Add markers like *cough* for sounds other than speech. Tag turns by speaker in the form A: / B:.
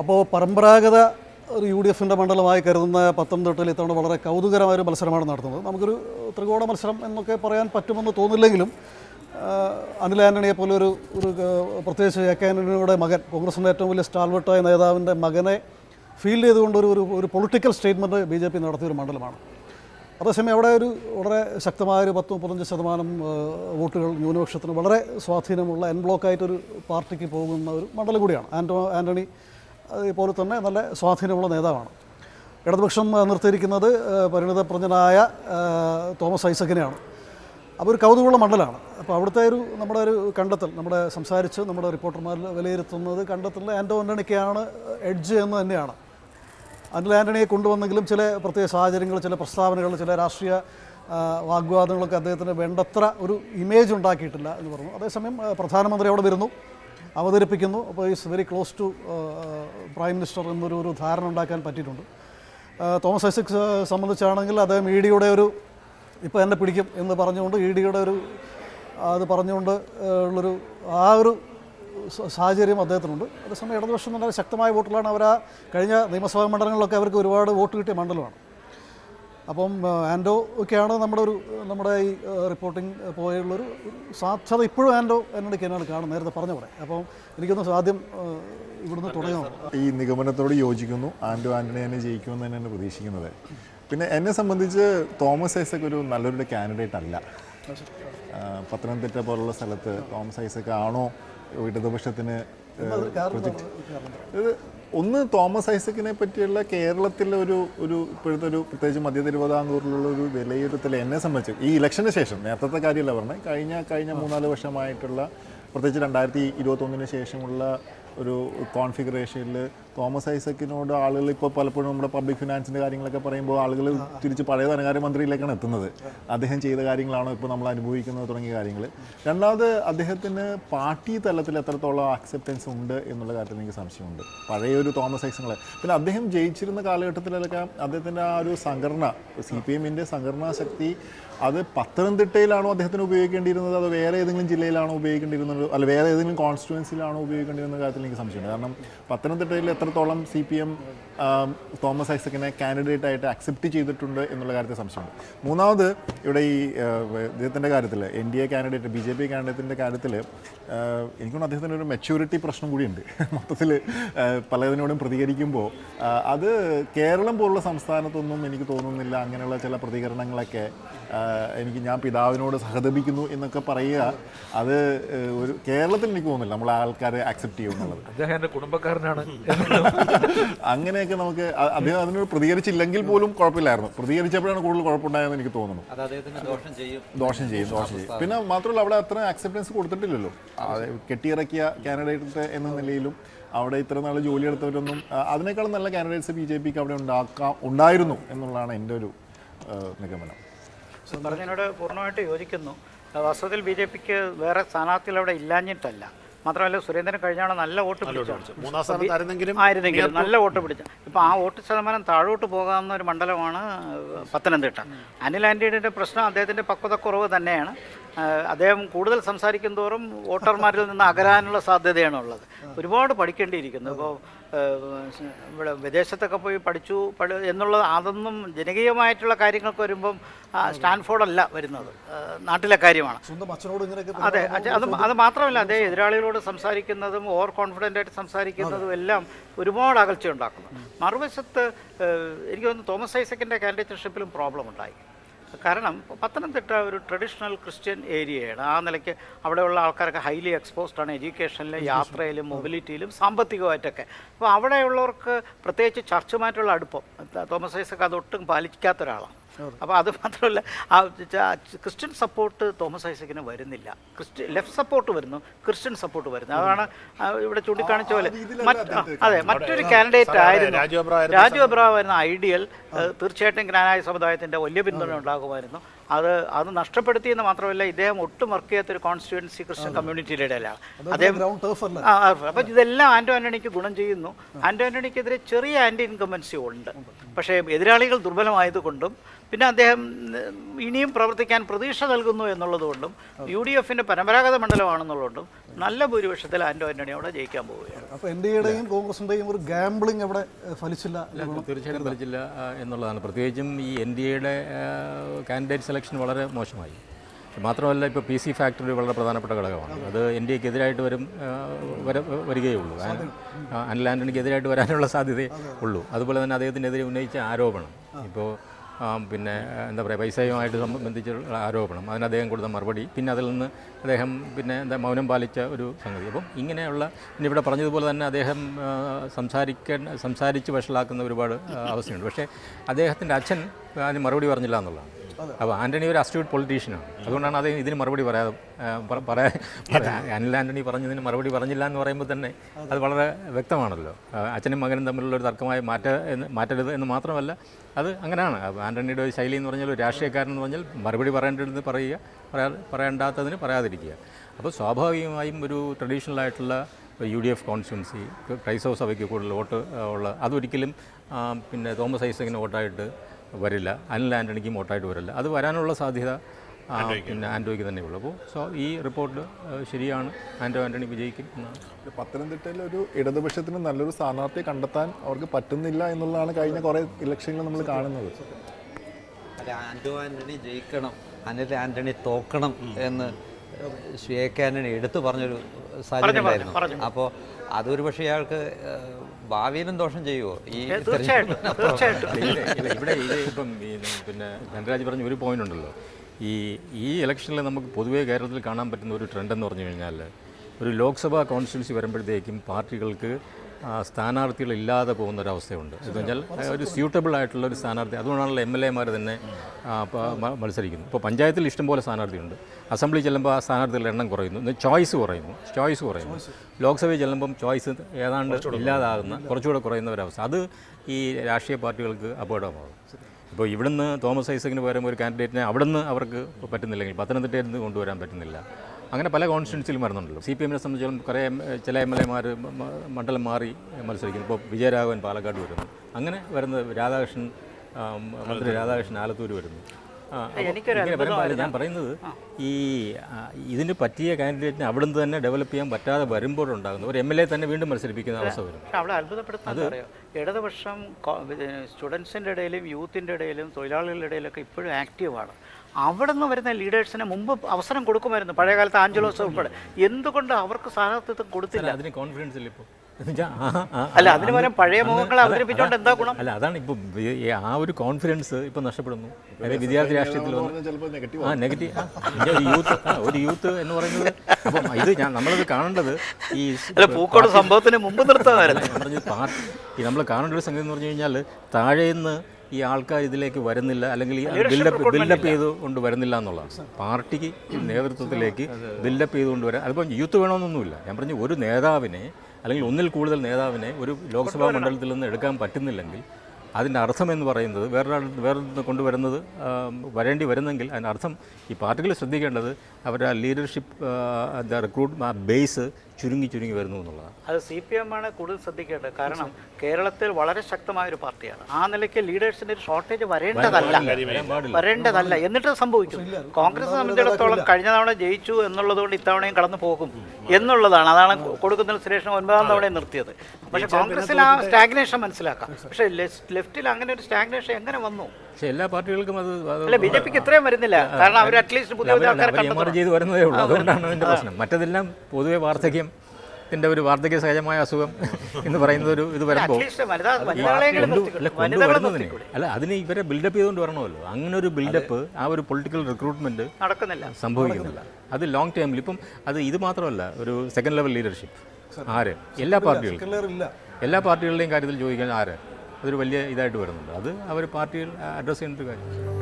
A: അപ്പോൾ പരമ്പരാഗത ഒരു യു ഡി എഫിന്റെ മണ്ഡലമായി കരുതുന്ന പത്തനംതിട്ടയിൽ ഇത്തവണ വളരെ കൗതുകരമായ ഒരു മത്സരമാണ് നടത്തുന്നത്. നമുക്കൊരു ത്രികോണ മത്സരം എന്നൊക്കെ പറയാൻ പറ്റുമെന്ന് തോന്നില്ലെങ്കിലും അനിൽ ആന്റണിയെ പോലെ ഒരു ഒരു പ്രത്യേകിച്ച് എ കെ ആന്റണിയുടെ മകൻ കോൺഗ്രസിന്റെ ഏറ്റവും വലിയ സ്റ്റാൾവട്ടായ നേതാവിന്റെ മകനെ ഫീൽഡ് ചെയ്തുകൊണ്ട് ഒരു ഒരു ഒരു political statement B J P നടത്തിയൊരു മണ്ഡലമാണ്. അതേസമയം അവിടെ ഒരു വളരെ ശക്തമായ ഒരു പത്ത് മുപ്പത്തഞ്ച് ശതമാനം വോട്ടുകൾ ന്യൂനപക്ഷത്തിന് വളരെ സ്വാധീനമുള്ള എൻ ബ്ലോക്കായിട്ടൊരു പാർട്ടിക്ക് പോകുന്ന ഒരു മണ്ഡലം കൂടിയാണ്. ആന്റോ ആന്റണി അതുപോലെ തന്നെ നല്ല സ്വാധീനമുള്ള നേതാവാണ്. ഇടതുപക്ഷം നിർത്തിയിരിക്കുന്നത് പരിണിതപ്രജ്ഞനായ തോമസ് ഐസക്കിനെയാണ്. അപ്പോൾ ഒരു കൗതുകമുള്ള മണ്ഡലമാണ്. അപ്പോൾ അവിടുത്തെ ഒരു നമ്മുടെ ഒരു കണ്ടെത്തൽ നമ്മുടെ സംസാരിച്ച് നമ്മുടെ റിപ്പോർട്ടർമാർ വിലയിരുത്തുന്നത് കണ്ടെത്തലിൽ ആന്റോ ആന്റണിക്കാണ് എഡ്ജ് എന്ന് തന്നെയാണ്. അനിൽ ആന്റണിയെ കൊണ്ടുവന്നെങ്കിലും ചില പ്രത്യേക സാഹചര്യങ്ങൾ ചില പ്രസ്താവനകൾ ചില രാഷ്ട്രീയ വാഗ്വാദങ്ങളൊക്കെ അദ്ദേഹത്തിന് വേണ്ടത്ര ഒരു ഇമേജ് ഉണ്ടാക്കിയിട്ടില്ല എന്ന് പറഞ്ഞു. അതേസമയം പ്രധാനമന്ത്രി അവിടെ വരുന്നു. അവതരിപ്പിക്കുന്നു. അപ്പോൾ is very close to prime minister എന്നൊരു ഒരു ധാരണ ഉണ്ടാക്കാൻ പറ്റിയിട്ടുണ്ട്. തോമസ് ഐസക് സംബന്ധിച്ചാണെങ്കിൽ അദ്ദേഹം ഇ ഡിയുടെ ഒരു ഇപ്പോൾ എന്നെ പിടിക്കും എന്ന് പറഞ്ഞുകൊണ്ട് ഇ ഡിയുടെ ഒരു അത് പറഞ്ഞുകൊണ്ട് ഉള്ളൊരു ആ ഒരു സാഹചര്യം അദ്ദേഹത്തിനുണ്ട്. അതേസമയം ഇടതുപക്ഷം നല്ല ശക്തമായ വോട്ടുകളാണ് അവർ ആ കഴിഞ്ഞ നിയമസഭാ മണ്ഡലങ്ങളിലൊക്കെ അവർക്ക് ഒരുപാട് വോട്ട് കിട്ടിയ മണ്ഡലമാണ്. അപ്പം ആൻഡോ ഒക്കെയാണ് നമ്മുടെ ഒരു നമ്മുടെ ഈ റിപ്പോർട്ടിംഗ് പോയുള്ളൊരു സാധ്യത ഇപ്പോഴും ആൻഡോ എന്നോട് കേനാണ് കാണുന്നത്. നേരത്തെ പറഞ്ഞ പോലെ. അപ്പം എനിക്കൊന്ന് ആദ്യം ഇവിടുന്ന് തുടങ്ങാം
B: ഈ നിഗമനത്തോട് യോജിക്കുന്നു. ആൻഡോ ആന്റണി തന്നെ ജയിക്കുമെന്ന് തന്നെയാണ് പ്രതീക്ഷിക്കുന്നത്. പിന്നെ എന്നെ സംബന്ധിച്ച് തോമസ് ഐസക് ഒരു നല്ലൊരു കാൻഡിഡേറ്റ് അല്ല. പത്തനംതിട്ട പോലുള്ള സ്ഥലത്ത് തോമസ് ഐസക് ആണോ? ഇടതുപക്ഷത്തിന് പ്രൊജക്റ്റ് ഇത് ഒന്ന് തോമസ് ഐസക്കിനെ പറ്റിയുള്ള കേരളത്തിലെ ഒരു ഒരു ഇപ്പോഴത്തെ ഒരു പ്രത്യേകിച്ച് മധ്യ തിരുവിതാംകൂറിലുള്ള ഒരു വിലയിരുത്തൽ എന്നെ സംബന്ധിച്ച് ഈ ഇലക്ഷന് ശേഷം നേരത്തെ കാര്യമല്ല പറഞ്ഞത് കഴിഞ്ഞ കഴിഞ്ഞ മൂന്നാൽ വർഷമായിട്ടുള്ള പ്രത്യേകിച്ച് രണ്ടായിരത്തി ഇരുപത്തൊന്നിന് ശേഷമുള്ള ഒരു കോൺഫിഗറേഷനിൽ തോമസ് ഐസക്കിനോട് ആളുകൾ ഇപ്പോൾ പലപ്പോഴും നമ്മുടെ പബ്ലിക് ഫിനാൻസിന്റെ കാര്യങ്ങളൊക്കെ പറയുമ്പോൾ ആളുകൾ തിരിച്ച് പഴയ ധനകാര്യ മന്ത്രിയിലേക്കാണ് എത്തുന്നത്. അദ്ദേഹം ചെയ്ത കാര്യങ്ങളാണോ ഇപ്പോൾ നമ്മൾ അനുഭവിക്കുന്നത് തുടങ്ങിയ കാര്യങ്ങൾ. രണ്ടാമത് അദ്ദേഹത്തിന് പാർട്ടി തലത്തിൽ എത്രത്തോളം ആക്സെപ്റ്റൻസ് ഉണ്ട് എന്നുള്ള കാര്യത്തിൽ എനിക്ക് സംശയമുണ്ട്. പഴയ ഒരു തോമസ് ഐസങ്ങളെ. പിന്നെ അദ്ദേഹം ജയിച്ചിരുന്ന കാലഘട്ടത്തിലൊക്കെ അദ്ദേഹത്തിന്റെ ആ ഒരു സംഘടന സി പി എമ്മിന്റെ സംഘടനാ ശക്തി അത് പത്തനംതിട്ടയിലാണോ അദ്ദേഹത്തിന് ഉപയോഗിക്കേണ്ടിയിരുന്നത്? അത് വേറെ ഏതെങ്കിലും ജില്ലയിലാണോ ഉപയോഗിക്കേണ്ടിയിരുന്നത്? അല്ല വേറെ ഏതെങ്കിലും കോൺസ്റ്റിറ്റ്യുവൻസിയിലാണോ ഉപയോഗിക്കേണ്ടിയിരുന്ന കാര്യത്തിൽ എനിക്ക് സംശയമുണ്ട്. കാരണം പത്തനംതിട്ടയിൽ എത്രത്തോളം സി പി എം തോമസ് ഐസക്കിനെ കാൻഡിഡേറ്റ് ആയിട്ട് അക്സെപ്റ്റ് ചെയ്തിട്ടുണ്ട് എന്നുള്ള കാര്യത്തിൽ സംശയമുണ്ട്. മൂന്നാമത് ഇവിടെ ഈ അദ്ദേഹത്തിന്റെ ഇദ്ദേഹത്തിന്റെ കാര്യത്തിൽ N D A candidate B J P കാൻഡിഡേറ്റിന്റെ കാര്യത്തിൽ എനിക്കൊന്നും അദ്ദേഹത്തിന്റെ ഒരു മെച്യൂരിറ്റി പ്രശ്നം കൂടിയുണ്ട്. *laughs* മൊത്തത്തിൽ പലതിനോടും പ്രതികരിക്കുമ്പോൾ അത് കേരളം പോലുള്ള സംസ്ഥാനത്തൊന്നും എനിക്ക് തോന്നുന്നില്ല. അങ്ങനെയുള്ള ചില പ്രതികരണങ്ങളൊക്കെ എനിക്ക് ഞാൻ പിതാവിനോട് സഹതപിക്കുന്നു എന്നൊക്കെ പറയുക അത് ഒരു കേരളത്തിൽ എനിക്ക് തോന്നുന്നില്ല. നമ്മൾ ആൾക്കാരെ അക്സെപ്റ്റ് ചെയ്യുന്നുള്ളത്.
C: അദ്ദേഹം എന്റെ കുടുംബക്കാരനാണ്. *laughs* *laughs*
B: അങ്ങനെയൊക്കെ നമുക്ക് അദ്ദേഹം അതിനോട് പ്രതികരിച്ചില്ലെങ്കിൽ പോലും കുഴപ്പമില്ലായിരുന്നു. പ്രതികരിച്ചപ്പോഴാണ് കൂടുതൽ കുഴപ്പമുണ്ടായെന്ന് എനിക്ക് തോന്നുന്നു
D: അത് അദ്ദേഹത്തിന് ദോഷം ചെയ്യും.
B: ദോഷം ചെയ്യും ദോഷം ചെയ്യും. പിന്നെ മാത്രമല്ല അവിടെ അത്ര അക്സെപ്റ്റൻസ് കൊടുത്തിട്ടില്ലല്ലോ. കെട്ടിയിറക്കിയ കാൻഡിഡേറ്റ് എന്ന നിലയിലും അവിടെ ഇത്ര നാൾ ജോലിയെടുത്തവരൊന്നും എടുത്തവരൊന്നും അതിനേക്കാളും നല്ല കാൻഡിഡേറ്റ്സ് ബി ജെ പിക്ക് അവിടെ ഉണ്ടാക്കാം ഉണ്ടായിരുന്നു എന്നുള്ളതാണ് എന്റെ ഒരു നിഗമനം.
E: പറഞ്ഞതിനോട് പൂർണമായിട്ട് യോജിക്കുന്നു. വാസ്തവത്തിൽ ബി ജെ പിക്ക് വേറെ സ്ഥാനാർത്ഥികൾ അവിടെ ഇല്ലാഞ്ഞിട്ടല്ല. മാത്രമല്ല സുരേന്ദ്രൻ കഴിഞ്ഞാണ് നല്ല വോട്ട് പിടിച്ചു. ആയിരുന്നെങ്കിലും നല്ല വോട്ട് പിടിച്ച. ഇപ്പം ആ വോട്ട് ശതമാനം താഴോട്ട് പോകാവുന്ന ഒരു മണ്ഡലമാണ് പത്തനംതിട്ട. അനിൽ ആന്റണിയുടെ പ്രശ്നം അദ്ദേഹത്തിന്റെ പക്വതക്കുറവ് തന്നെയാണ്. അദ്ദേഹം കൂടുതൽ സംസാരിക്കും തോറും വോട്ടർമാരിൽ നിന്ന് അകരാനുള്ള സാധ്യതയാണ് ഉള്ളത്. ഒരുപാട് പഠിക്കേണ്ടിയിരിക്കുന്നു. ഇപ്പോൾ ഇവിടെ വിദേശത്തൊക്കെ പോയി പഠിച്ചു പഠി എന്നുള്ളത് അതൊന്നും ജനകീയമായിട്ടുള്ള കാര്യങ്ങൾക്ക് വരുമ്പം സ്റ്റാൻഫോർഡല്ല വരുന്നത്. നാട്ടിലെ കാര്യമാണ്. അതെ അത് അത് മാത്രമല്ല അതേ എതിരാളികളോട് സംസാരിക്കുന്നതും ഓവർ കോൺഫിഡന്റ് ആയിട്ട് സംസാരിക്കുന്നതും എല്ലാം ഒരുപാട് അകൽച്ച ഉണ്ടാക്കുന്നു മറുവശത്ത് എനിക്ക് തോന്നുന്നു തോമസ് ഐസക്കിന്റെ കാൻഡിഡേറ്റർഷിപ്പിലും പ്രോബ്ലം ഉണ്ടായി. കാരണം പത്തനംതിട്ട ഒരു ട്രഡീഷണൽ ക്രിസ്ത്യൻ ഏരിയയാണ് ആ നിലയ്ക്ക് അവിടെയുള്ള ആൾക്കാരൊക്കെ ഹൈലി എക്സ്പോസ്ഡ് ആണ് എഡ്യൂക്കേഷനിലും യാത്രയിലും മൊബിലിറ്റിയിലും സാമ്പത്തികമായിട്ടൊക്കെ. അപ്പോൾ അവിടെയുള്ളവർക്ക് പ്രത്യേകിച്ച് ചർച്ചുമായിട്ടുള്ള അടുപ്പം തോമസ് ഐസക്ക് അതൊട്ടും പാലിക്കാത്ത ഒരാളാണ് അപ്പോൾ അത് മാത്രമല്ല ആ ക്രിസ്ത്യൻ സപ്പോർട്ട് തോമസ് ഐസക്കിന് വരുന്നില്ല. ക്രിസ്ത്യൻ ലെഫ്റ്റ് സപ്പോർട്ട് വരുന്നു ക്രിസ്ത്യൻ സപ്പോർട്ട് വരുന്നു. അതാണ് ഇവിടെ ചൂണ്ടിക്കാണിച്ച പോലെ. അതെ മറ്റൊരു കാൻഡിഡേറ്റ് ആയിരുന്നു.
F: രാജു അബ്രഹാം
E: വരുന്ന ഐഡിയൽ തീർച്ചയായിട്ടും ജ്ഞാനായ സമുദായത്തിന്റെ വലിയ പിന്തുണ ഉണ്ടാകുമായിരുന്നു. അത് അത് നഷ്ടപ്പെടുത്തിയെന്ന് മാത്രമല്ല ഇദ്ദേഹം ഒട്ടും വർക്ക് ചെയ്യാത്തൊരു കോൺസ്റ്റിറ്റ്യുവൻസി ക്രിസ്ത്യൻ കമ്മ്യൂണിറ്റിയുടെ ഇടയിലാണ് അദ്ദേഹം അപ്പം ഇതെല്ലാം ആന്റോ ആന്റണിക്ക് ഗുണം ചെയ്യുന്നു. ആന്റോ ആന്റണിക്കെതിരെ ചെറിയ ആന്റി ഇൻകമ്പൻസി ഉണ്ട്. പക്ഷേ എതിരാളികൾ ദുർബലമായതുകൊണ്ടും പിന്നെ അദ്ദേഹം ഇനിയും പ്രവർത്തിക്കാൻ പ്രതീക്ഷ നൽകുന്നു എന്നുള്ളതുകൊണ്ടും യു ഡി എഫിന്റെ പരമ്പരാഗത മണ്ഡലമാണെന്നുള്ളതുകൊണ്ടും നല്ല ഭൂരിപക്ഷത്തിൽ ആൻഡോ ആന്റണി അവിടെ ജയിക്കാൻ പോവുകയാണ്.
A: അപ്പോൾ എന്റെയുടെയും കോൺഗ്രസിന്റെയും ഒരു ഗാംബ്ലിംഗ് അവിടെ ഫലിച്ചില്ല
C: തീർച്ചയായിട്ടും ഫലിച്ചില്ല എന്നുള്ളതാണ്. പ്രത്യേകിച്ചും ഈ എൻ ഡി എയുടെ കാൻഡിഡേറ്റ് സെലക്ഷൻ വളരെ മോശമായി. മാത്രമല്ല ഇപ്പോൾ പി സി ഫാക്ടറി വളരെ പ്രധാനപ്പെട്ട ഘടകമാണ്. അത്. എൻ ഡി എക്ക് എതിരായിട്ട് വരും വര വരികയുള്ളൂ അനിൽ- ആ, ആന്റണിക്ക് എതിരായിട്ട് വരാനുള്ള സാധ്യതയേ ഉള്ളൂ. അതുപോലെ തന്നെ അദ്ദേഹത്തിനെതിരെ ഉന്നയിച്ച ആരോപണം. ഇപ്പോൾ പിന്നെ എന്താ പറയുക പൈസയുമായിട്ട് സംബന്ധിച്ചുള്ള ആരോപണം. അതിന് അദ്ദേഹം കൊടുത്ത മറുപടി. പിന്നെ അതിൽ നിന്ന് അദ്ദേഹം പിന്നെ എന്താ മൗനം പാലിച്ച ഒരു സംഗതി. അപ്പം ഇങ്ങനെയുള്ള പിന്നെ ഇവിടെ പറഞ്ഞതുപോലെ തന്നെ അദ്ദേഹം സംസാരിക്കേണ്ട സംസാരിച്ച് വഷളാക്കുന്ന ഒരുപാട് അവസ്ഥയുണ്ട്. പക്ഷേ അദ്ദേഹത്തിന്റെ അച്ഛൻ അതിന് മറുപടി പറഞ്ഞില്ല എന്നുള്ളതാണ്. അപ്പോൾ ആന്റണി ഒരു അസ്റ്റ്യൂട്ട് പൊളിറ്റീഷ്യനാണ് അതുകൊണ്ടാണ് അത് ഇതിന് മറുപടി പറയാതെ പറയാ പറയാ- അനിൽ ആന്റണി പറഞ്ഞതിന് മറുപടി പറഞ്ഞില്ല എന്ന് പറയുമ്പോൾ തന്നെ അത്. വളരെ വ്യക്തമാണല്ലോ. അച്ഛനും മകനും തമ്മിലുള്ള ഒരു തർക്കമായി മാറ്റ എന്ന് മാറ്റരുത് എന്ന് മാത്രമല്ല അത് അങ്ങനെയാണ്. അപ്പോൾ ആന്റണിയുടെ ഒരു ശൈലി എന്ന് പറഞ്ഞാൽ ഒരു രാഷ്ട്രീയക്കാരൻ എന്ന് പറഞ്ഞാൽ മറുപടി പറയേണ്ടതെന്ന് പറയുക പറയാ പറയേണ്ടാത്തതിന് പറയാതിരിക്കുക. അപ്പോൾ സ്വാഭാവികമായും ഒരു ട്രഡീഷണൽ ആയിട്ടുള്ള യു ഡി എഫ് കോൺസ്റ്റിറ്റ്യൻസി ക്രൈസ്തവ സഭയ്ക്ക് കൂടുതൽ വോട്ട് ഉള്ള അതൊരിക്കലും പിന്നെ തോമസ് ഐസക്കിന് വോട്ടായിട്ട് വരില്ല. അനിൽ ആന്റണിക്ക് വോട്ടായിട്ട് വരില്ല. അത് വരാനുള്ള സാധ്യത പിന്നെ ആൻഡോയ്ക്ക് തന്നെ ഉള്ളൂ അപ്പോൾ സോ ഈ റിപ്പോർട്ട് ശരിയാണ്. ആൻഡോ ആന്റണി വിജയിക്കും എന്നാണ്
B: പത്തനംതിട്ടയിൽ ഒരു ഇടതുപക്ഷത്തിന് നല്ലൊരു സ്ഥാനാർത്ഥിയെ കണ്ടെത്താൻ അവർക്ക് പറ്റുന്നില്ല എന്നുള്ളതാണ് കഴിഞ്ഞ കുറേ ഇലക്ഷനിൽ നമ്മൾ കാണുന്നത്.
D: അല്ല ആന്റണി ജയിക്കണം അനിൽ ആന്റണി തോക്കണം എന്ന് ശ്രീ എ കെ ആന്റണി എടുത്തു പറഞ്ഞൊരു സാഹചര്യം ഉണ്ടായിരുന്നു അപ്പോൾ അതൊരു പക്ഷേ അയാൾക്ക് ഭാവിയിലും ദോഷം ചെയ്യുമോ ഈ
E: തീർച്ചയായിട്ടും
C: ഇവിടെ ഇത് ഇപ്പം പിന്നെ ധനരാജ് പറഞ്ഞ ഒരു പോയിന്റ് ഉണ്ടല്ലോ. ഈ ഈ ഇലക്ഷനിൽ നമുക്ക് പൊതുവേ കേരളത്തിൽ കാണാൻ പറ്റുന്ന ഒരു ട്രെൻഡ് എന്ന് പറഞ്ഞു കഴിഞ്ഞാൽ ഒരു ലോക്സഭാ കോൺസ്റ്റിറ്റ്യൻസി വരുമ്പോഴത്തേക്കും പാർട്ടികൾക്ക് സ്ഥാനാർത്ഥികളില്ലാതെ പോകുന്ന ഒരു അവസ്ഥയുണ്ട് എന്ന് വെച്ചാൽ ഒരു സ്യൂട്ടബിൾ ആയിട്ടുള്ള ഒരു സ്ഥാനാർത്ഥി അതുകൊണ്ടാണല്ലോ എം എൽ എമാർ തന്നെ മത്സരിക്കുന്നത് ഇപ്പോൾ പഞ്ചായത്തിൽ ഇഷ്ടംപോലെ സ്ഥാനാർത്ഥിയുണ്ട്. അസംബ്ലി ചെല്ലുമ്പോൾ ആ സ്ഥാനാർത്ഥികളുടെ എണ്ണം കുറയുന്നു. ചോയ്സ് കുറയുന്നു. ചോയ്സ് കുറയുന്നു. ലോക്സഭയിൽ ചെല്ലുമ്പം ചോയ്സ് ഏതാണ്ട് ഇല്ലാതാകുന്ന കുറച്ചുകൂടെ കുറയുന്ന ഒരവസ്ഥ അത് ഈ രാഷ്ട്രീയ പാർട്ടികൾക്ക് അപകടമാകും. ഇപ്പോൾ ഇവിടുന്ന് തോമസ് ഐസക്കിന് പകരം ഒരു കാൻഡിഡേറ്റിനെ അവിടുന്ന് അവർക്ക് പറ്റുന്നില്ലെങ്കിൽ പത്തനംതിട്ടയിൽ നിന്ന് കൊണ്ടുവരാൻ പറ്റുന്നില്ല. അങ്ങനെ പല കോൺസ്റ്റിറ്റ്യൻസിലും വരുന്നുണ്ടല്ലോ. സി പി എമ്മിനെ സംബന്ധിച്ചിടത്തോളം കുറേ ചില എം എൽ എമാർ മണ്ഡലം മാറി മത്സരിക്കുന്നു. ഇപ്പോൾ വിജയരാഘവൻ പാലക്കാട് വരുന്നു. അങ്ങനെ വരുന്നത് രാധാകൃഷ്ണൻ മന്ത്രി രാധാകൃഷ്ണൻ ആലത്തൂർ വരുന്നു. ഞാൻ പറയുന്നത് ഈ ഇതിന് പറ്റിയ കാൻഡിഡേറ്റിനെ അവിടുന്ന് തന്നെ ഡെവലപ്പ് ചെയ്യാൻ പറ്റാതെ വരുമ്പോഴുണ്ടാകുന്നു ഒരു എം എൽ എ തന്നെ വീണ്ടും മത്സരിപ്പിക്കുന്ന അവസ്ഥ വരും
E: അത്ഭുതപ്പെടുത്തുന്നത് അറിയോ ഇടതുപക്ഷം സ്റ്റുഡൻസിന്റെ ഇടയിലും യൂത്തിന്റെ ഇടയിലും തൊഴിലാളികളുടെ ഇടയിലൊക്കെ ഇപ്പോഴും ആക്റ്റീവാണ്. അവിടെ നിന്ന് വരുന്ന ലീഡേഴ്സിന് മുമ്പ് അവസരം കൊടുക്കുമായിരുന്നു. പഴയ കാലത്ത് ആഞ്ചലോസ് ഉൾപ്പെടെ. എന്തുകൊണ്ട് അവർക്ക് സ്ഥാനാർത്ഥിത്വം കൊടുത്തില്ല?
C: അതിന് കോൺഫിഡൻസ് ഇല്ല ഇപ്പോൾ
E: അല്ല അതിന് പകരം പഴയ മുഖങ്ങളെ അവതരിപ്പിച്ചുകൊണ്ട് എന്താ ഗുണം?
C: അല്ല അതാണ് ഇപ്പം ഈ ആ ഒരു കോൺഫിഡൻസ് ഇപ്പം നഷ്ടപ്പെടുന്നു. അതായത് വിദ്യാർത്ഥി രാഷ്ട്രീയത്തിൽ വന്ന്
B: നെഗറ്റീവ്
C: ആ നെഗറ്റീവ് യൂത്ത് ഒരു യൂത്ത് എന്ന് പറയുന്നത് അപ്പം ഇത് ഞാൻ നമ്മളത് കാണേണ്ടത് ഈ
E: പൂക്കോട് സംഭവത്തിന് മുമ്പ് നിർത്താമായിരുന്നു
C: ഞാൻ പറഞ്ഞത് പാർട്ടി നമ്മൾ കാണേണ്ട ഒരു സംഗതി എന്ന് പറഞ്ഞു കഴിഞ്ഞാൽ താഴേന്ന് ഈ ആൾക്കാർ ഇതിലേക്ക് വരുന്നില്ല അല്ലെങ്കിൽ ഈ ബിൽഡപ്പ് ബിൽഡപ്പ് ചെയ്ത് കൊണ്ട് വരുന്നില്ല എന്നുള്ളതാണ്. പാർട്ടിക്ക് നേതൃത്വത്തിലേക്ക് ബിൽഡപ്പ് ചെയ്തുകൊണ്ട് വരാൻ അതിപ്പം യൂത്ത് വേണമെന്നൊന്നുമില്ല. ഞാൻ പറഞ്ഞു ഒരു നേതാവിനെ അല്ലെങ്കിൽ ഒന്നിൽ കൂടുതൽ നേതാവിനെ ഒരു ലോക്സഭാ മണ്ഡലത്തിൽ നിന്ന് എടുക്കാൻ പറ്റുന്നില്ലെങ്കിൽ അതിന്റെ അർത്ഥം എന്ന് പറയുന്നത് വേറൊരാൾ വേറെ കൊണ്ടുവരുന്നത് വരേണ്ടി വരുന്നെങ്കിൽ അതിന്റെ അർത്ഥം ഈ പാർട്ടികൾ ശ്രദ്ധിക്കേണ്ടത് അവരുടെ ലീഡർഷിപ്പ് റിക്രൂട്ട് ബേസ് ചുരുങ്ങി ചുരുങ്ങി വരുന്നു എന്നുള്ളതാണ്.
E: അത് സി പി എം ആണ് കൂടുതൽ ശ്രദ്ധിക്കേണ്ടത്. കാരണം കേരളത്തിൽ വളരെ ശക്തമായ ഒരു പാർട്ടിയാണ്. ആ നിലയ്ക്ക് ലീഡേഴ്സിന്റെ ഒരു ഷോർട്ടേജ് വരേണ്ടതല്ല. വരേണ്ടതല്ല. എന്നിട്ട് സംഭവിക്കും. കോൺഗ്രസ് സംബന്ധിച്ചിടത്തോളം കഴിഞ്ഞ തവണ ജയിച്ചു എന്നുള്ളതുകൊണ്ട് ഇത്തവണയും കടന്നു പോകും എന്നുള്ളതാണ്. അതാണ് കൊടുക്കുന്ന സുരേഷൻ ഒൻപതാം തവണയും നിർത്തിയത്. പക്ഷെ കോൺഗ്രസിൽ ആ സ്റ്റാഗ്നേഷൻ മനസ്സിലാക്കാം. പക്ഷെ ലെഫ്റ്റിൽ അങ്ങനെ ഒരു സ്റ്റാഗ്നേഷൻ എങ്ങനെ വന്നു?
C: പക്ഷെ എല്ലാ പാർട്ടികൾക്കും അത്
E: അല്ല ബി ജെ പിക്ക് ഇത്രയും വരുന്നില്ല. കാരണം അവർ അറ്റ്ലീസ്റ്റ് പുതിയ
C: ചെയ്ത് വരുന്നതേ ഉള്ളൂ. അതുകൊണ്ടാണ് അതിന്റെ പ്രശ്നം. മറ്റതെല്ലാം പൊതുവെ വാർദ്ധക്യം ത്തിന്റെ ഒരു വാർദ്ധക്യ സഹജമായ അസുഖം എന്ന് പറയുന്നത് ഒരു ഇത് വരുമ്പോൾ കൊണ്ടുവരുന്നതിന്. അല്ല അതിന് ഇവരെ ബിൽഡപ്പ് ചെയ്തുകൊണ്ട് വരണമല്ലോ. അങ്ങനെ ഒരു ബിൽഡപ്പ് ആ ഒരു പൊളിറ്റിക്കൽ റിക്രൂട്ട്മെന്റ്
E: നടക്കുന്നില്ല.
C: സംഭവിക്കുന്നില്ല. അത് ലോങ് ടൈമിൽ ഇപ്പം അത് ഇത് മാത്രമല്ല ഒരു സെക്കൻഡ് ലെവൽ ലീഡർഷിപ്പ് ആര്? എല്ലാ
A: പാർട്ടികളും
C: എല്ലാ പാർട്ടികളുടെയും കാര്യത്തിൽ ചോദിക്കാൻ ആര്? അതൊരു വലിയ ഇതായിട്ട് വരുന്നുണ്ട്. അത് അവർ പാർട്ടിയിൽ അഡ്രസ്സ് ചെയ്യേണ്ട ഒരു കാര്യം.